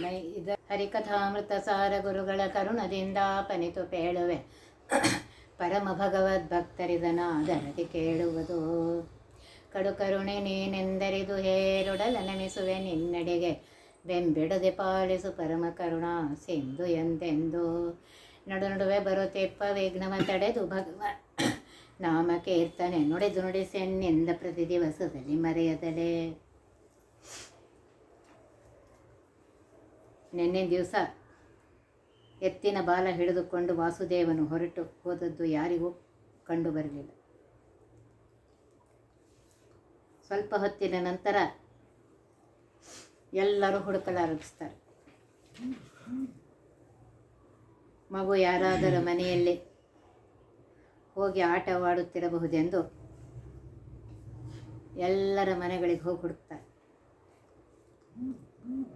ನೈ ಇದ ಹರಿಕಥಾಮೃತ ಸಾರ ಗುರುಗಳ ಕರುಣದಿಂದ ಪನಿತು ಪೇಳುವೆ. ಪರಮ ಭಗವದ್ ಭಕ್ತರಿದನಾದರದಿ ಕೇಳುವುದು. ಕಡು ಕರುಣೆ ನೀನೆಂದರಿದು ಹೇರೊಡಲ ನೆನೆಸುವೆ ನಿನ್ನಡೆಗೆ. ಬೆಂಬಿಡದೆ ಪಾಲಿಸು ಪರಮ ಕರುಣ ಸಿಂಧು ಎಂದೆಂದು. ನಡು ನಡುವೆ ಬರುತ್ತೆಪ್ಪ ವಿಘ್ನವ ತಡೆದು ಭಗವ ನಾಮ ಕೀರ್ತನೆ ನುಡಿದು ನುಡಿಸೆನ್ನಿಂದ ಪ್ರತಿ ದಿವಸದಲ್ಲಿ ಮರೆಯದಲೇ. ನಿನ್ನೆ ದಿವಸ ಎತ್ತಿನ ಬಾಲ ಹಿಡಿದುಕೊಂಡು ವಾಸುದೇವನು ಹೊರಟು ಹೋದದ್ದು ಯಾರಿಗೂ ಕಂಡು ಬರಲಿಲ್ಲ. ಸ್ವಲ್ಪ ಹೊತ್ತಿನ ನಂತರ ಎಲ್ಲರೂ ಹುಡುಕಲಾರಂಭಿಸ್ತಾರೆ ಮಗು ಯಾರಾದರೂ ಮನೆಯಲ್ಲಿ ಹೋಗಿ ಆಟವಾಡುತ್ತಿರಬಹುದೆಂದು ಎಲ್ಲರ ಮನೆಗಳಿಗೆ ಹೋಗಿ ಹುಡುಕ್ತಾರೆ.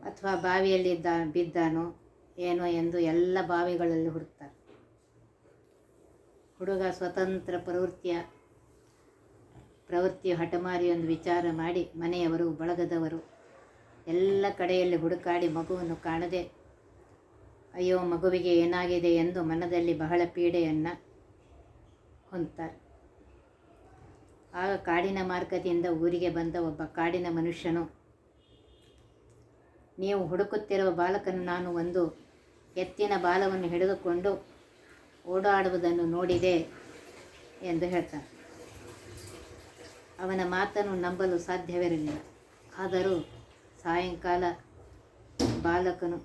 ಅಥವಾ ಬಾವಿಯಲ್ಲಿದ್ದ ಬಿದ್ದಾನೋ ಏನೋ ಎಂದು ಎಲ್ಲ ಬಾವಿಗಳಲ್ಲಿ ಹುಡುಕ್ತಾರೆ. ಹುಡುಗ ಸ್ವತಂತ್ರ ಪ್ರವೃತ್ತಿಯ ಪ್ರವೃತ್ತಿಯ ಹಠಮಾರಿ ಒಂದು ವಿಚಾರ ಮಾಡಿ ಮನೆಯವರು, ಬಳಗದವರು ಎಲ್ಲ ಕಡೆಯಲ್ಲಿ ಹುಡುಕಾಡಿ ಮಗುವನ್ನು ಕಾಣದೆ, ಅಯ್ಯೋ ಮಗುವಿಗೆ ಏನಾಗಿದೆ ಎಂದು ಮನದಲ್ಲಿ ಬಹಳ ಪೀಡೆಯನ್ನು ಹೊಂದ್ತಾರೆ. ಆಗ ಕಾಡಿನ ಮಾರ್ಗದಿಂದ ಊರಿಗೆ ಬಂದ ಒಬ್ಬ ಕಾಡಿನ ಮನುಷ್ಯನು ನೀವು ಹುಡುಕುತ್ತಿರುವ ಬಾಲಕನು ನಾನು ಒಂದು ಎತ್ತಿನ ಬಾಲವನ್ನು ಹಿಡಿದುಕೊಂಡು ಓಡಾಡುವುದನ್ನು ನೋಡಿದೆ ಎಂದು ಹೇಳ್ತಾನೆ. ಅವನ ಮಾತನ್ನು ನಂಬಲು ಸಾಧ್ಯವಿರಲಿಲ್ಲ. ಆದರೂ ಸಾಯಂಕಾಲ ಬಾಲಕನು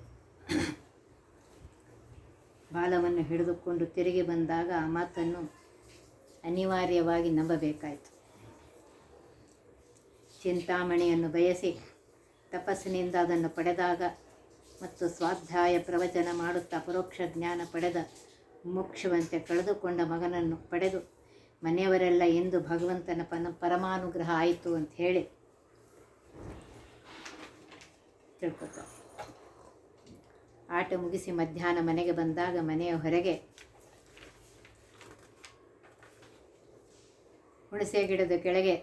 ಬಾಲವನ್ನು ಹಿಡಿದುಕೊಂಡು ತಿರುಗಿ ಬಂದಾಗ ಆ ಮಾತನ್ನು ಅನಿವಾರ್ಯವಾಗಿ ನಂಬಬೇಕಾಯಿತು. ಚಿಂತಾಮಣಿಯನ್ನು ಬಯಸಿ ತಪಸ್ಸಿನಿಂದ ಅದನ್ನು ಪಡೆದಾಗ ಮತ್ತು ಸ್ವಾಧ್ಯಾಯ ಪ್ರವಚನ ಮಾಡುತ್ತಾ ಪರೋಕ್ಷ ಜ್ಞಾನ ಪಡೆದ ಮೋಕ್ಷವಂತೆ ಕಳೆದುಕೊಂಡ ಮಗನನ್ನು ಪಡೆದು ಮನೆಯವರೆಲ್ಲ ಎಂದು ಭಗವಂತನ ಪನ ಪರಮಾನುಗ್ರಹ ಆಯಿತು ಅಂತ ಹೇಳಿ ತಿಳ್ಕೊತಾರೆ ಆಟ ಮುಗಿಸಿ ಮಧ್ಯಾಹ್ನ ಮನೆಗೆ ಬಂದಾಗ ಮನೆಯ ಹೊರಗೆ ಹುಣಸೆ ಗಿಡದ ಕೆಳಗೆ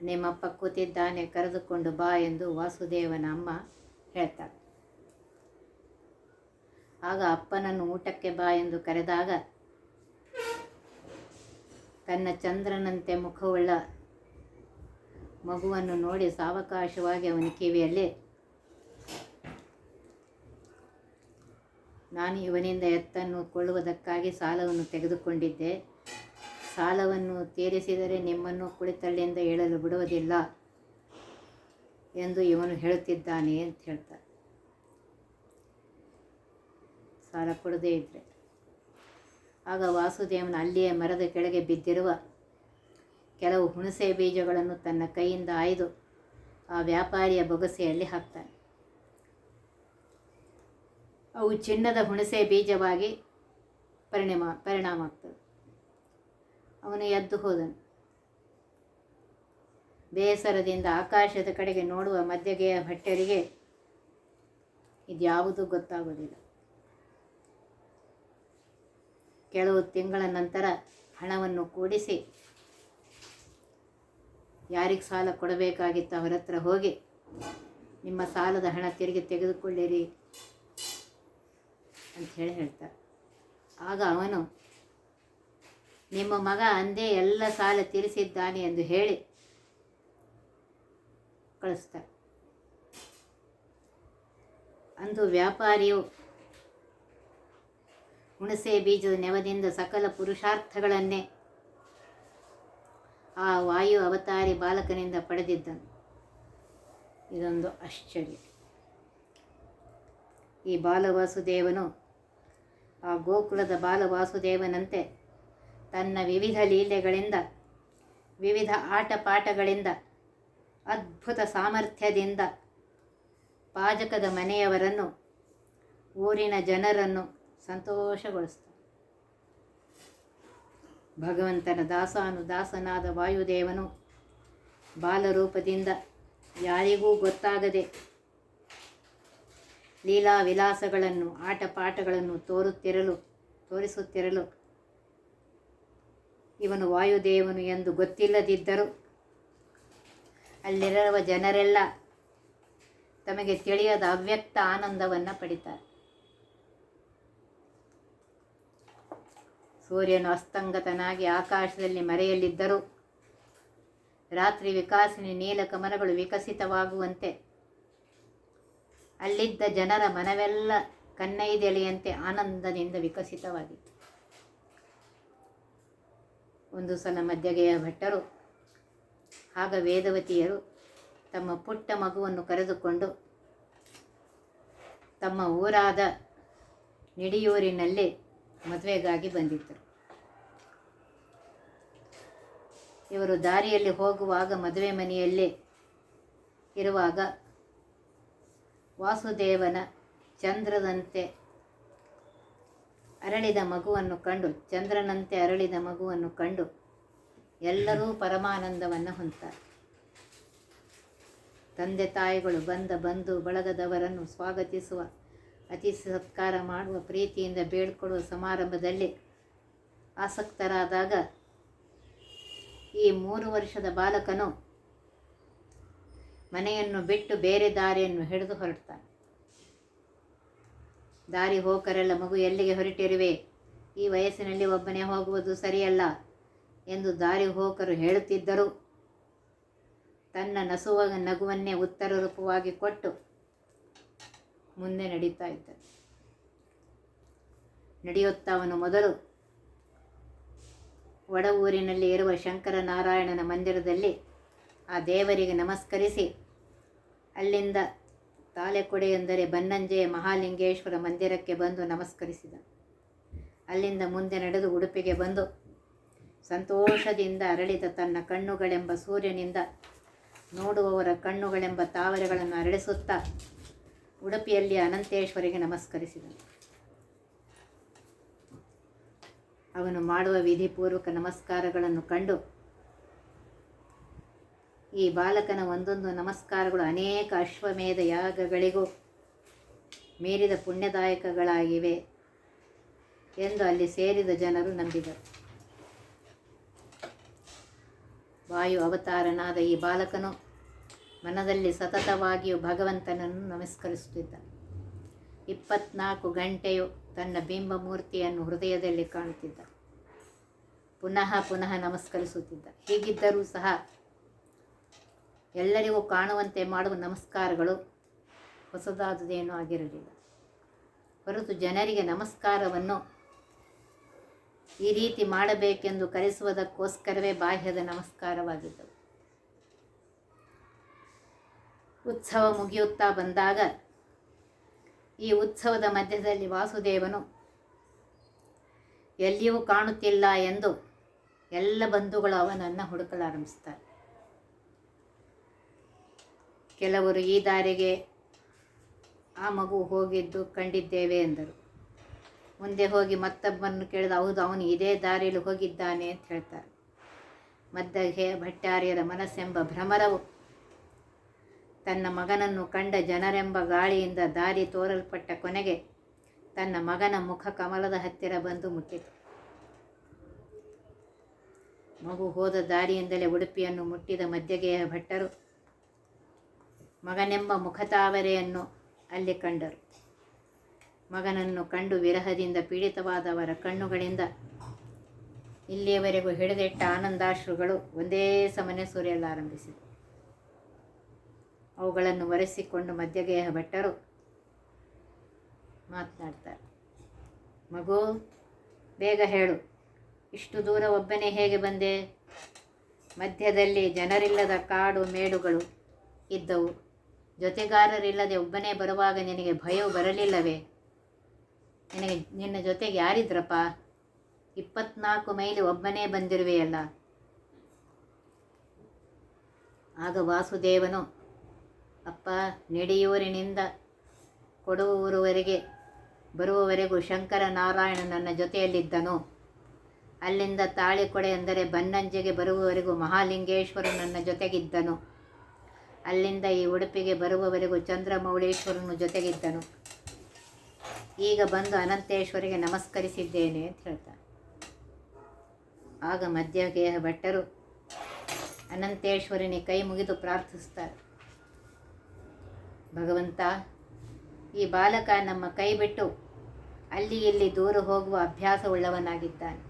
ನಿಮ್ಮಪ್ಪ ಕೂತಿದ್ದಾನೆ ಕರೆದುಕೊಂಡು ಬಾ ಎಂದು ವಾಸುದೇವನ ಅಮ್ಮ ಹೇಳ್ತಾಳೆ. ಆಗ ಅಪ್ಪನನ್ನು ಊಟಕ್ಕೆ ಬಾ ಎಂದು ಕರೆದಾಗ ತನ್ನ ಚಂದ್ರನಂತೆ ಮುಖವುಳ್ಳ ಮಗುವನ್ನು ನೋಡಿ ಸಾವಕಾಶವಾಗಿ ಅವನ ಕಿವಿಯಲ್ಲಿ, ನಾನು ಇವನಿಂದ ಎತ್ತನ್ನು ಕೊಳ್ಳುವುದಕ್ಕಾಗಿ ಸಾಲವನ್ನು ತೆಗೆದುಕೊಂಡಿದ್ದೆ. ಸಾಲವನ್ನು ತೀರಿಸಿದರೆ ನಿಮ್ಮನ್ನು ಕುಳಿತಳ್ಳಿಯಿಂದ ಹೇಳಲು ಬಿಡುವುದಿಲ್ಲ ಎಂದು ಇವನು ಹೇಳುತ್ತಿದ್ದಾನೆ ಅಂತ ಹೇಳ್ತಾರೆ ಸಾಲ ಕೊಡದೇ ಇದ್ದರೆ ಆಗ ವಾಸುದೇವನ ಅಲ್ಲಿಯೇ ಮರದ ಕೆಳಗೆ ಬಿದ್ದಿರುವ ಕೆಲವು ಹುಣಸೆ ಬೀಜಗಳನ್ನು ತನ್ನ ಕೈಯಿಂದ ಆಯ್ದು ಆ ವ್ಯಾಪಾರಿಯ ಬೊಗಸೆಯಲ್ಲಿ ಹಾಕ್ತಾನೆ. ಅವು ಚಿನ್ನದ ಹುಣಸೆ ಬೀಜವಾಗಿ ಪರಿಣಾಮ ಪರಿಣಾಮ ಆಗ್ತದೆ. ಅವನು ಎದ್ದು ಹೋದನು. ಬೇಸರದಿಂದ ಆಕಾಶದ ಕಡೆಗೆ ನೋಡುವ ಮಧ್ಯಗೆಯ ಭಟ್ಟರಿಗೆ ಇದ್ಯಾವುದೂ ಗೊತ್ತಾಗೋದಿಲ್ಲ ಕೆಲವು ತಿಂಗಳ ನಂತರ ಹಣವನ್ನು ಕೂಡಿಸಿ ಯಾರಿಗೆ ಸಾಲ ಕೊಡಬೇಕಾಗಿತ್ತು ಅವರ ಹತ್ರ ಹೋಗಿ, ನಿಮ್ಮ ಸಾಲದ ಹಣ ತಿರುಗಿ ತೆಗೆದುಕೊಳ್ಳಿರಿ ಅಂತ ಹೇಳಿ ಹೇಳ್ತಾರೆ. ಆಗ ಅವನು ನಿಮ್ಮ ಮಗ ಅಂದೇ ಎಲ್ಲ ಸಾಲ ತೀರಿಸಿದ್ದಾನೆ ಎಂದು ಹೇಳಿ ಕಳಿಸ್ತಾರೆ. ಅಂದು ವ್ಯಾಪಾರಿಯು ಹುಣಸೆ ಬೀಜದ ನೆವದಿಂದ ಸಕಲ ಪುರುಷಾರ್ಥಗಳನ್ನೇ ಆ ವಾಯು ಅವತಾರಿ ಬಾಲಕನಿಂದ ಪಡೆದಿದ್ದನು. ಇದೊಂದು ಆಶ್ಚರ್ಯ. ಈ ಬಾಲವಾಸುದೇವನು ಆ ಗೋಕುಲದ ಬಾಲವಾಸುದೇವನಂತೆ ತನ್ನ ವಿವಿಧ ಲೀಲೆಗಳಿಂದ, ವಿವಿಧ ಆಟಪಾಠಗಳಿಂದ, ಅದ್ಭುತ ಸಾಮರ್ಥ್ಯದಿಂದ ಪಾಜಕದ ಮನೆಯವರನ್ನು, ಊರಿನ ಜನರನ್ನು ಸಂತೋಷಗೊಳಿಸ್ತಾನೆ. ಭಗವಂತನ ದಾಸಾನು ದಾಸನಾದ ವಾಯುದೇವನು ಬಾಲರೂಪದಿಂದ ಯಾರಿಗೂ ಗೊತ್ತಾಗದೆ ಲೀಲಾ ವಿಲಾಸಗಳನ್ನು ಆಟಪಾಠಗಳನ್ನು ತೋರುತ್ತಿರಲು, ತೋರಿಸುತ್ತಿರಲು ಇವನು ವಾಯುದೇವನು ಎಂದು ಗೊತ್ತಿಲ್ಲದಿದ್ದರು ಅಲ್ಲಿರುವ ಜನರೆಲ್ಲ ತಮಗೆ ತಿಳಿಯದ ಅವ್ಯಕ್ತ ಆನಂದವನ್ನು ಪಡಿತಾರೆ. ಸೂರ್ಯನು ಅಸ್ತಂಗತನಾಗಿ ಆಕಾಶದಲ್ಲಿ ಮರೆಯಲ್ಲಿದ್ದರೂ ರಾತ್ರಿ ವಿಕಾಸಿನಿ ನೀಲ ಕಮಲಗಳು ವಿಕಸಿತವಾಗುವಂತೆ ಅಲ್ಲಿದ್ದ ಜನರ ಮನವೆಲ್ಲ ಕನ್ನೈದೆಲೆಯಂತೆ ಆನಂದದಿಂದ ವಿಕಸಿತವಾಗಿತ್ತು. ಒಂದು ಸಲ ಮಧ್ಯಗೆಯ ಭಟ್ಟರು, ಆಗ ವೇದವತಿಯರು ತಮ್ಮ ಪುಟ್ಟ ಮಗುವನ್ನು ಕರೆದುಕೊಂಡು ತಮ್ಮ ಊರಾದ ನಿಡಿಯೂರಿನಲ್ಲೇ ಮದುವೆಗಾಗಿ ಬಂದಿದ್ದರು. ಇವರು ದಾರಿಯಲ್ಲಿ ಹೋಗುವಾಗ ಮದುವೆ ಮನೆಯಲ್ಲೇ ಇರುವಾಗ ವಾಸುದೇವನ ಚಂದ್ರದಂತೆ ಅರಳಿದ ಮಗುವನ್ನು ಕಂಡು, ಚಂದ್ರನಂತೆ ಅರಳಿದ ಮಗುವನ್ನು ಕಂಡು ಎಲ್ಲರೂ ಪರಮಾನಂದವನ್ನು ಹೊಂದ್ತಾರೆ. ತಂದೆ ತಾಯಿಗಳು ಬಂದ ಬಂಧು ಬಳಗದವರನ್ನು ಸ್ವಾಗತಿಸುವ, ಅತಿ ಸತ್ಕಾರ ಮಾಡುವ ಪ್ರೀತಿಯಿಂದ ಬೇಡ್ಕೊಡುವ ಸಮಾರಂಭದಲ್ಲಿ ಆಸಕ್ತರಾದಾಗ ಈ ಮೂರು ವರ್ಷದ ಬಾಲಕನು ಮನೆಯನ್ನು ಬಿಟ್ಟು ಬೇರೆ ದಾರಿಯನ್ನು ಹಿಡಿದು ಹೊರಡ್ತಾನೆ. ದಾರಿ ಹೋಕರೆಲ್ಲ ಮಗು ಎಲ್ಲಿಗೆ ಹೊರಟಿರುವೆ? ಈ ವಯಸ್ಸಿನಲ್ಲಿ ಒಬ್ಬನೇ ಹೋಗುವುದು ಸರಿಯಲ್ಲ ಎಂದು ದಾರಿ ಹೋಕರು ಹೇಳುತ್ತಿದ್ದರು. ತನ್ನ ನಸುವ ನಗುವನ್ನೇ ಉತ್ತರ ರೂಪವಾಗಿ ಕೊಟ್ಟು ಮುಂದೆ ನಡೀತಾ ಇದ್ದ ನಡೆಯುತ್ತವನು ಮೊದಲು ಒಡ ಊರಿನಲ್ಲಿ ಇರುವ ಶಂಕರನಾರಾಯಣನ ಮಂದಿರದಲ್ಲಿ ಆ ದೇವರಿಗೆ ನಮಸ್ಕರಿಸಿ, ಅಲ್ಲಿಂದ ತಾಳೆಕೊಡೆ ಎಂದರೆ ಬನ್ನಂಜೆಯ ಮಹಾಲಿಂಗೇಶ್ವರ ಮಂದಿರಕ್ಕೆ ಬಂದು ನಮಸ್ಕರಿಸಿದ ಅಲ್ಲಿಂದ ಮುಂದೆ ನಡೆದು ಉಡುಪಿಗೆ ಬಂದು ಸಂತೋಷದಿಂದ ಅರಳಿದ ತನ್ನ ಕಣ್ಣುಗಳೆಂಬ ಸೂರ್ಯನಿಂದ ನೋಡುವವರ ಕಣ್ಣುಗಳೆಂಬ ತಾವರೆಗಳನ್ನು ಅರಳಿಸುತ್ತಾ ಉಡುಪಿಯಲ್ಲಿ ಅನಂತೇಶ್ವರಿಗೆ ನಮಸ್ಕರಿಸಿದನು. ಅವನು ಮಾಡುವ ವಿಧಿಪೂರ್ವಕ ನಮಸ್ಕಾರಗಳನ್ನು ಕಂಡು ಈ ಬಾಲಕನ ಒಂದೊಂದು ನಮಸ್ಕಾರಗಳು ಅನೇಕ ಅಶ್ವಮೇಧ ಯಾಗಗಳಿಗೂ ಮೀರಿದ ಪುಣ್ಯದಾಯಕಗಳಾಗಿವೆ ಎಂದು ಅಲ್ಲಿ ಸೇರಿದ ಜನರು ನಂಬಿದರು. ವಾಯು ಅವತಾರನಾದ ಈ ಬಾಲಕನು ಮನದಲ್ಲಿ ಸತತವಾಗಿಯೂ ಭಗವಂತನನ್ನು ನಮಸ್ಕರಿಸುತ್ತಿದ್ದ ಇಪ್ಪತ್ನಾಲ್ಕು ಗಂಟೆಯು ತನ್ನ ಬಿಂಬ ಮೂರ್ತಿಯನ್ನು ಹೃದಯದಲ್ಲಿ ಕಾಣುತ್ತಿದ್ದ. ಪುನಃ ಪುನಃ ನಮಸ್ಕರಿಸುತ್ತಿದ್ದ. ಹೀಗಿದ್ದರೂ ಸಹ ಎಲ್ಲರಿಗೂ ಕಾಣುವಂತೆ ಮಾಡುವ ನಮಸ್ಕಾರಗಳು ಹೊಸದಾದುದೇನೂ ಆಗಿರಲಿಲ್ಲ. ಹೊರತು ಜನರಿಗೆ ನಮಸ್ಕಾರವನ್ನು ಈ ರೀತಿ ಮಾಡಬೇಕೆಂದು ಕಲಿಸುವುದಕ್ಕೋಸ್ಕರವೇ ಬಾಹ್ಯದ ನಮಸ್ಕಾರವಾಗಿದ್ದವು. ಉತ್ಸವ ಮುಗಿಯುತ್ತಾ ಬಂದಾಗ ಈ ಉತ್ಸವದ ಮಧ್ಯದಲ್ಲಿ ವಾಸುದೇವನು, ಎಲ್ಲಿಯೂ ಕಾಣುತ್ತಿಲ್ಲ ಎಂದು ಎಲ್ಲ ಬಂಧುಗಳು ಅವನನ್ನು ಹುಡುಕಲಾರಂಭಿಸ್ತಾರೆ. ಕೆಲವರು ಈ ದಾರಿಗೆ ಆ ಮಗು ಹೋಗಿದ್ದು ಕಂಡಿದ್ದೇವೆ ಎಂದರು. ಮುಂದೆ ಹೋಗಿ ಮತ್ತೊಬ್ಬನ್ನು ಕೇಳಿದ, ಹೌದು, ಅವನು ಇದೇ ದಾರಿಯಲ್ಲಿ ಹೋಗಿದ್ದಾನೆ ಅಂತ ಹೇಳ್ತಾರೆ. ಮದ್ದಗೆ ಭಟ್ಟಾರ್ಯರ ಮನಸ್ಸೆಂಬ ಭ್ರಮರವು ತನ್ನ ಮಗನನ್ನು ಕಂಡ ಜನರೆಂಬ ಗಾಳಿಯಿಂದ ದಾರಿ ತೋರಲ್ಪಟ್ಟ ಕೊನೆಗೆ ತನ್ನ ಮಗನ ಮುಖ ಕಮಲದ ಹತ್ತಿರ ಬಂದು ಮುಟ್ಟಿತು. ಮಗು ಹೋದ ದಾರಿಯಿಂದಲೇ ಉಡುಪಿಯನ್ನು ಮುಟ್ಟಿದ ಮಧ್ಯಗೆಯ ಭಟ್ಟರು ಮಗನೆಂಬ ಮುಖತಾವರೆಯನ್ನು ಅಲ್ಲಿ ಕಂಡರು. ಮಗನನ್ನು ಕಂಡು ವಿರಹದಿಂದ ಪೀಡಿತವಾದವರ ಕಣ್ಣುಗಳಿಂದ ಇಲ್ಲಿಯವರೆಗೂ ಹಿಡಿದಿಟ್ಟ ಆನಂದಾಶ್ರುಗಳು ಒಂದೇ ಸಮನೆ ಸುರಿಯಲಾರಂಭಿಸಿದೆ ಅವುಗಳನ್ನು ಒರೆಸಿಕೊಂಡು ಮಧ್ಯಗೇಹ ಭಟ್ಟರು ಮಾತನಾಡ್ತಾರೆ. ಮಗು, ಬೇಗ ಹೇಳು, ಇಷ್ಟು ದೂರ ಒಬ್ಬನೇ ಹೇಗೆ ಬಂದೆ? ಮಧ್ಯದಲ್ಲಿ ಜನರಿಲ್ಲದ ಕಾಡು ಮೇಡುಗಳು ಇದ್ದವು. ಜೊತೆಗಾರರಿಲ್ಲದೆ ಒಬ್ಬನೇ ಬರುವಾಗ ನಿನಗೆ ಭಯವು ಬರಲಿಲ್ಲವೇ? ನಿನಗೆ, ನಿನ್ನ ಜೊತೆಗೆ ಯಾರಿದ್ರಪ್ಪ? ಇಪ್ಪತ್ನಾಲ್ಕು ಮೈಲಿ ಒಬ್ಬನೇ ಬಂದಿರುವೆಯಲ್ಲ. ಆಗ ವಾಸುದೇವನು, ಅಪ್ಪ, ನೆಡಿಯೂರಿನಿಂದ ಕೊಡುವೂರುವರೆಗೆ, ಬರುವವರೆಗೂ ಶಂಕರ ನಾರಾಯಣ ನನ್ನ ಜೊತೆಯಲ್ಲಿದ್ದನು. ಅಲ್ಲಿಂದ ತಾಳಿಕೊಡೆ ಎಂದರೆ ಬನ್ನಂಜೆಗೆ ಬರುವವರೆಗೂ ಮಹಾಲಿಂಗೇಶ್ವರ ನನ್ನ ಜೊತೆಗಿದ್ದನು. ಅಲ್ಲಿಂದ ಈ ಉಡುಪಿಗೆ ಬರುವವರೆಗೂ ಚಂದ್ರಮೌಳೇಶ್ವರನು ಜೊತೆಗಿದ್ದನು. ಈಗ ಬಂದು ಅನಂತೇಶ್ವರಿಗೆ ನಮಸ್ಕರಿಸಿದ್ದೇನೆ ಅಂತ ಹೇಳ್ತಾನೆ. ಆಗ ಮಧ್ಯಗೇಹ ಭಟ್ಟರು ಅನಂತೇಶ್ವರನಿ ಕೈ ಮುಗಿದು ಪ್ರಾರ್ಥಿಸ್ತಾರೆ. ಭಗವಂತ, ಈ ಬಾಲಕ ನಮ್ಮ ಕೈ ಬಿಟ್ಟು ಅಲ್ಲಿ ಇಲ್ಲಿ ದೂರ ಹೋಗುವ ಅಭ್ಯಾಸವುಳ್ಳವನಾಗಿದ್ದಾನೆ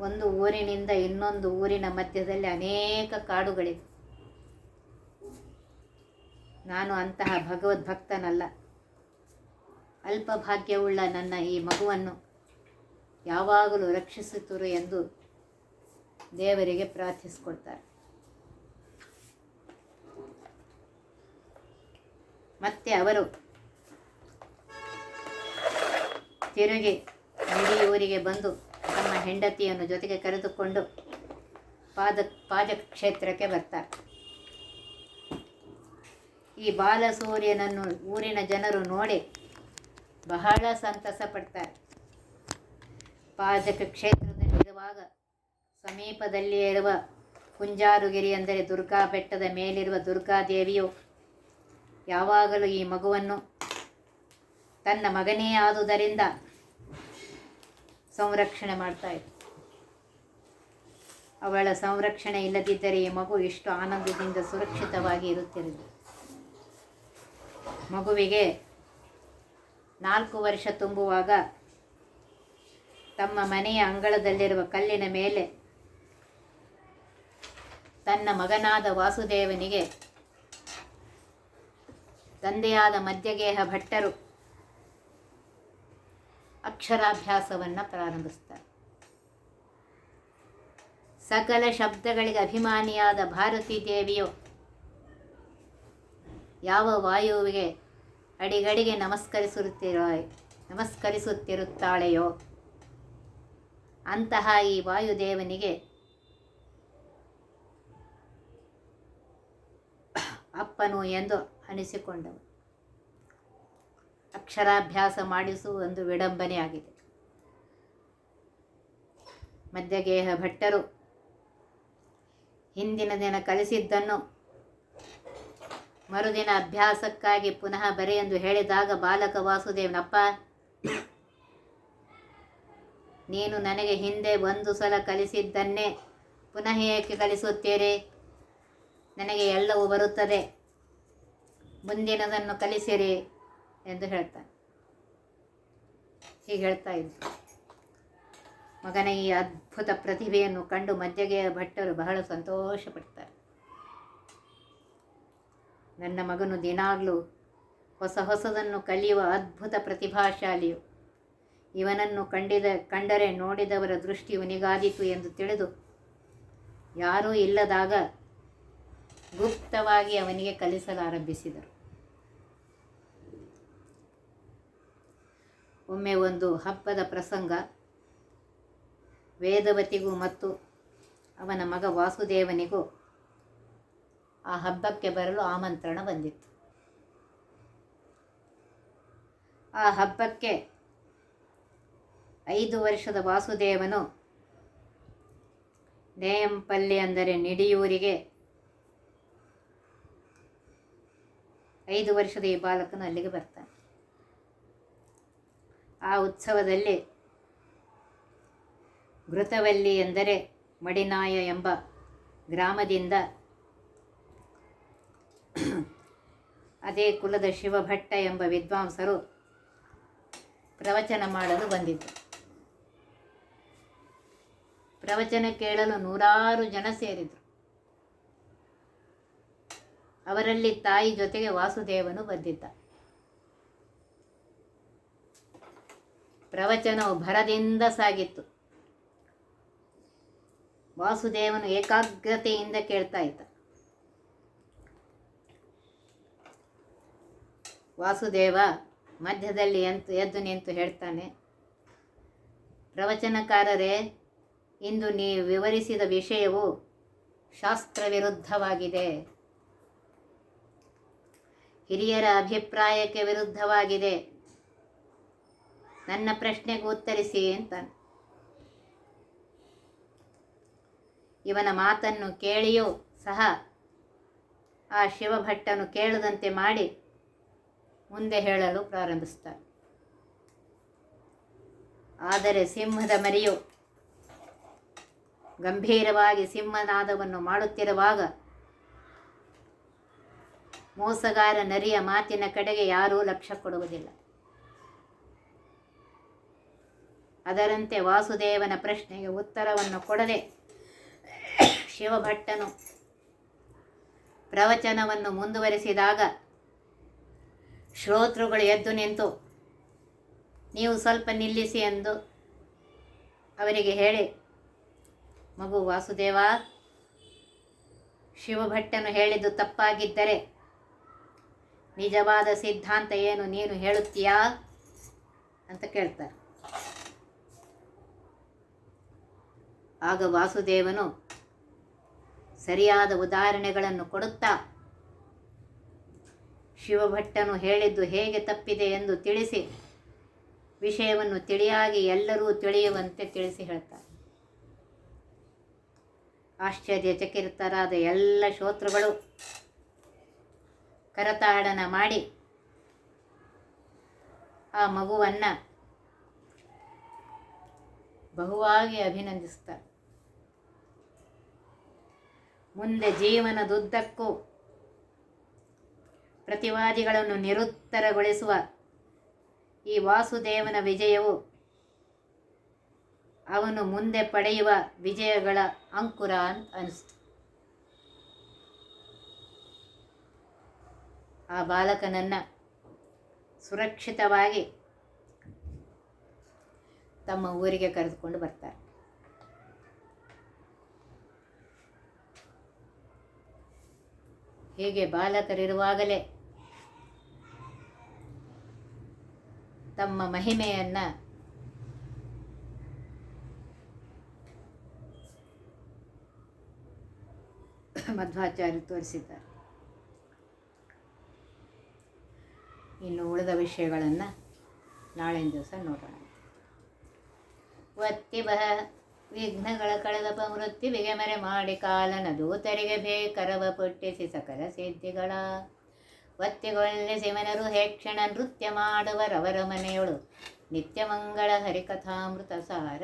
ಒಂದು ಊರಿನಿಂದ ಇನ್ನೊಂದು ಊರಿನ ಮಧ್ಯದಲ್ಲಿ ಅನೇಕ ಕಾಡುಗಳಿವೆ. ನಾನು ಅಂತಹ ಭಗವದ್ಭಕ್ತನಲ್ಲ. ಅಲ್ಪ ಭಾಗ್ಯವುಳ್ಳ ನನ್ನ ಈ ಮಗುವನ್ನು ಯಾವಾಗಲೂ ರಕ್ಷಿಸುತ್ತರು ಎಂದು ದೇವರಿಗೆ ಪ್ರಾರ್ಥಿಸಿಕೊಳ್ತಾರೆ ಮತ್ತೆ ಅವರು ತಿರುಗಿ ಮಿಡಿಯೂರಿಗೆ ಬಂದು ತಮ್ಮ ಹೆಂಡತಿಯನ್ನು ಜೊತೆಗೆ ಕರೆದುಕೊಂಡು ಪಾದ ಪಾದಕ್ಷೇತ್ರಕ್ಕೆ ಬರ್ತಾರೆ. ಈ ಬಾಲಸೂರ್ಯನನ್ನು ಊರಿನ ಜನರು ನೋಡಿ ಬಹಳ ಸಂತಸ ಪಡ್ತಾರೆ. ಪಾಜಕ ಕ್ಷೇತ್ರದಲ್ಲಿರುವಾಗ ಸಮೀಪದಲ್ಲಿಯೇ ಇರುವ ಕುಂಜಾರುಗಿರಿ ಅಂದರೆ ದುರ್ಗಾ ಬೆಟ್ಟದ ಮೇಲಿರುವ ದುರ್ಗಾದೇವಿಯು ಯಾವಾಗಲೂ ಈ ಮಗುವನ್ನು ತನ್ನ ಮಗನೇ ಆದುದರಿಂದ ಸಂರಕ್ಷಣೆ ಮಾಡ್ತಾ ಇತ್ತು. ಅವಳ ಸಂರಕ್ಷಣೆ ಇಲ್ಲದಿದ್ದರೆ ಈ ಮಗು ಎಷ್ಟು ಆನಂದದಿಂದ ಸುರಕ್ಷಿತವಾಗಿ ಇರುತ್ತಿರಲಿಲ್ಲ. ಮಗುವಿಗೆ ನಾಲ್ಕು ವರ್ಷ ತುಂಬುವಾಗ ತಮ್ಮ ಮನೆಯ ಅಂಗಳದಲ್ಲಿರುವ ಕಲ್ಲಿನ ಮೇಲೆ ತನ್ನ ಮಗನಾದ ವಾಸುದೇವನಿಗೆ ತಂದೆಯಾದ ಮಧ್ಯಗೇಹ ಭಟ್ಟರು ಅಕ್ಷರಾಭ್ಯಾಸವನ್ನು ಪ್ರಾರಂಭಿಸ್ತಾರೆ. ಸಕಲ ಶಬ್ದಗಳಿಗೆ ಅಭಿಮಾನಿಯಾದ ಭಾರತೀ ದೇವಿಯು ಯಾವ ವಾಯುವಿಗೆ ಅಡಿಗಡಿಗೆ ನಮಸ್ಕರಿಸುತ್ತಿರೋ, ನಮಸ್ಕರಿಸುತ್ತಿರುತ್ತಾಳೆಯೋ? ಅಂತಹ ಈ ವಾಯುದೇವನಿಗೆ ಅಪ್ಪನು ಎಂದು ಅನಿಸಿಕೊಂಡವು ಅಕ್ಷರಾಭ್ಯಾಸ ಮಾಡಿಸುವ ಒಂದು ವಿಡಂಬನೆಯಾಗಿದೆ ಮಧ್ಯಗೇಹ ಭಟ್ಟರು ಹಿಂದಿನ ದಿನ ಕಲಿಸಿದ್ದನ್ನು ಮರುದಿನ ಅಭ್ಯಾಸಕ್ಕಾಗಿ ಪುನಃ ಬರೆ ಎಂದು ಹೇಳಿದಾಗ ಬಾಲಕ ವಾಸುದೇವನಪ್ಪ, ನೀನು ನನಗೆ ಹಿಂದೆ ಒಂದು ಸಲ ಕಲಿಸಿದ್ದನ್ನೇ ಪುನಃ ಏಕೆ ಕಲಿಸುತ್ತೀರಿ? ನನಗೆ ಎಲ್ಲವೂ ಬರುತ್ತದೆ. ಮುಂದಿನದನ್ನು ಕಲಿಸಿರಿ ಎಂದು ಹೇಳ್ತಾನೆ. ಹೀಗೆ ಹೇಳ್ತಾ ಇದ್ದ. ಮಗನ ಈ ಅದ್ಭುತ ಪ್ರತಿಭೆಯನ್ನು ಕಂಡು ಮಧ್ಯಗೆಯ ಭಟ್ಟರು ಬಹಳ ಸಂತೋಷಪಡ್ತಾರೆ. ನನ್ನ ಮಗನು ದಿನಾಗಲೂ ಹೊಸ ಹೊಸದನ್ನು ಕಲಿಯುವ ಅದ್ಭುತ ಪ್ರತಿಭಾಶಾಲಿಯು. ಇವನನ್ನು ಕಂಡಿದ, ಕಂಡರೆ ನೋಡಿದವರ ದೃಷ್ಟಿ ಇವನಿಗಾದೀತು ಎಂದು ತಿಳಿದು ಯಾರೂ ಇಲ್ಲದಾಗ ಗುಪ್ತವಾಗಿ ಅವನಿಗೆ ಕಲಿಸಲಾರಂಭಿಸಿದರು. ಒಮ್ಮೆ ಒಂದು ಹಬ್ಬದ ಪ್ರಸಂಗ ವೇದವತಿಗೂ ಮತ್ತು ಅವನ ಮಗ ವಾಸುದೇವನಿಗೂ ಆ ಹಬ್ಬಕ್ಕೆ ಬರಲು ಆಮಂತ್ರಣ ಬಂದಿತ್ತು. ಆ ಹಬ್ಬಕ್ಕೆ ಐದು ವರ್ಷದ ವಾಸುದೇವನು ನೇಯಂಪಲ್ಲಿ ಅಂದರೆ ನಿಡಿಯೂರಿಗೆ ಐದು ವರ್ಷದ ಈ ಬಾಲಕನು ಅಲ್ಲಿಗೆ ಬರ್ತಾನೆ. ಆ ಉತ್ಸವದಲ್ಲಿ ಘೃತವಲ್ಲಿ ಎಂದರೆ ಮಡಿನಾಯ ಎಂಬ ಗ್ರಾಮದಿಂದ ಅದೇ ಕುಲದ ಶಿವಭಟ್ಟ ಎಂಬ ವಿದ್ವಾಂಸರು ಪ್ರವಚನ ಮಾಡಲು ಬಂದಿದ್ದರು. ಪ್ರವಚನ ಕೇಳಲು ನೂರಾರು ಜನ ಸೇರಿದರು. ಅವರಲ್ಲಿ ತಾಯಿ ಜೊತೆಗೆ ವಾಸುದೇವನು ಬಂದಿದ್ದ. ಪ್ರವಚನವು ಭರದಿಂದ ಸಾಗಿತ್ತು. ವಾಸುದೇವನು ಏಕಾಗ್ರತೆಯಿಂದ ಕೇಳ್ತಾ ಇದ್ದ. ವಾಸುದೇವ ಮಧ್ಯದಲ್ಲಿ ಎಂತು ಎದ್ದು ನಿಂತು ಹೇಳ್ತಾನೆ, ಪ್ರವಚನಕಾರರೇ, ಇಂದು ನೀವು ವಿವರಿಸಿದ ವಿಷಯವು ಶಾಸ್ತ್ರ ವಿರುದ್ಧವಾಗಿದೆ ಹಿರಿಯರ ಅಭಿಪ್ರಾಯಕ್ಕೆ ವಿರುದ್ಧವಾಗಿದೆ. ನನ್ನ ಪ್ರಶ್ನೆಗೆ ಉತ್ತರಿಸಿ ಅಂತ ಇವನ ಮಾತನ್ನು ಕೇಳಿಯೂ ಸಹ ಆ ಶಿವಭಟ್ಟನು ಕೇಳದಂತೆ ಮಾಡಿ ಮುಂದೆ ಹೇಳಲು ಪ್ರಾರಂಭಿಸ್ತಾರೆ ಆದರೆ ಸಿಂಹದ ಮರಿಯು ಗಂಭೀರವಾಗಿ ಸಿಂಹನಾದವನ್ನು ಮಾಡುತ್ತಿರುವಾಗ ಮೋಸಗಾರ ನರಿಯ ಮಾತಿನ ಕಡೆಗೆ ಯಾರೂ ಲಕ್ಷ್ಯ ಕೊಡುವುದಿಲ್ಲ. ಅದರಂತೆ ವಾಸುದೇವನ ಪ್ರಶ್ನೆಗೆ ಉತ್ತರವನ್ನು ಕೊಡದೆ ಶಿವಭಟ್ಟನು ಪ್ರವಚನವನ್ನು ಮುಂದುವರಿಸಿದಾಗ ಶ್ರೋತೃಗಳು ಎದ್ದು ನಿಂತು, ನೀವು ಸ್ವಲ್ಪ ನಿಲ್ಲಿಸಿ ಎಂದು ಅವರಿಗೆ ಹೇಳಿ, ಮಗು ವಾಸುದೇವ, ಶಿವಭಟ್ಟನು ಹೇಳಿದ್ದು ತಪ್ಪಾಗಿದ್ದರೆ ನಿಜವಾದ ಸಿದ್ಧಾಂತ ಏನು ನೀನು ಹೇಳುತ್ತೀಯಾ? ಅಂತ ಕೇಳ್ತಾರೆ. ಆಗ ವಾಸುದೇವನು ಸರಿಯಾದ ಉದಾಹರಣೆಗಳನ್ನು ಕೊಡುತ್ತಾ ಶಿವಭಟ್ಟನು ಹೇಳಿದ್ದು ಹೇಗೆ ತಪ್ಪಿದೆ ಎಂದು ತಿಳಿಸಿ ವಿಷಯವನ್ನು ತಿಳಿಯಾಗಿ ಎಲ್ಲರೂ ತಿಳಿಯುವಂತೆ ತಿಳಿಸಿ ಹೇಳ್ತಾರೆ. ಆಶ್ಚರ್ಯಚಕಿತರಾದ ಎಲ್ಲ ಶ್ರೋತೃಗಳು ಕರತಾಡನ ಮಾಡಿ ಆ ಮಗುವನ್ನು ಬಹುವಾಗಿ ಅಭಿನಂದಿಸ್ತಾರೆ. ಮುಂದೆ ಜೀವನದುದ್ದಕ್ಕೂ ಪ್ರತಿವಾದಿಗಳನ್ನು ನಿರುತ್ತರಗೊಳಿಸುವ ಈ ವಾಸುದೇವನ ವಿಜಯವು ಅವನು ಮುಂದೆ ಪಡೆಯುವ ವಿಜಯಗಳ ಅಂಕುರ ಅಂತ ಅನಿಸ್ತು. ಆ ಬಾಲಕನನ್ನು ಸುರಕ್ಷಿತವಾಗಿ ತಮ್ಮ ಊರಿಗೆ ಕರೆದುಕೊಂಡು ಬರ್ತಾರೆ. ಹೀಗೆ ಬಾಲಕರಿರುವಾಗಲೇ ತಮ್ಮ ಮಹಿಮೆಯನ್ನು ಮಧ್ವಾಚಾರ್ಯ ತೋರಿಸಿದ್ದಾರೆ. ಇನ್ನು ಉಳಿದ ವಿಷಯಗಳನ್ನು ನಾಳಿನ ದಿವಸ ನೋಡೋಣ. ಬಹ ವಿಘ್ನಗಳ ಕಳೆದಪ ಮೃತ್ಯುವಿಗೆ ಮರೆ ಮಾಡಿ ಕಾಲನ ದೂತರಿಗೆ ಬೇಕರವ ಪುಟ್ಟಿಸಿ ಸಕಲ ಸಿದ್ಧಿಗಳ ಒತ್ತಿಗೊಳ್ಳಿಸಿ ಮನರು ಹೇಕ್ಷಣ ನೃತ್ಯ ಮಾಡುವರವರ ಮನೆಯೊಳು. ನಿತ್ಯ ಮಂಗಳ ಹರಿಕಥಾಮೃತ ಸಾರ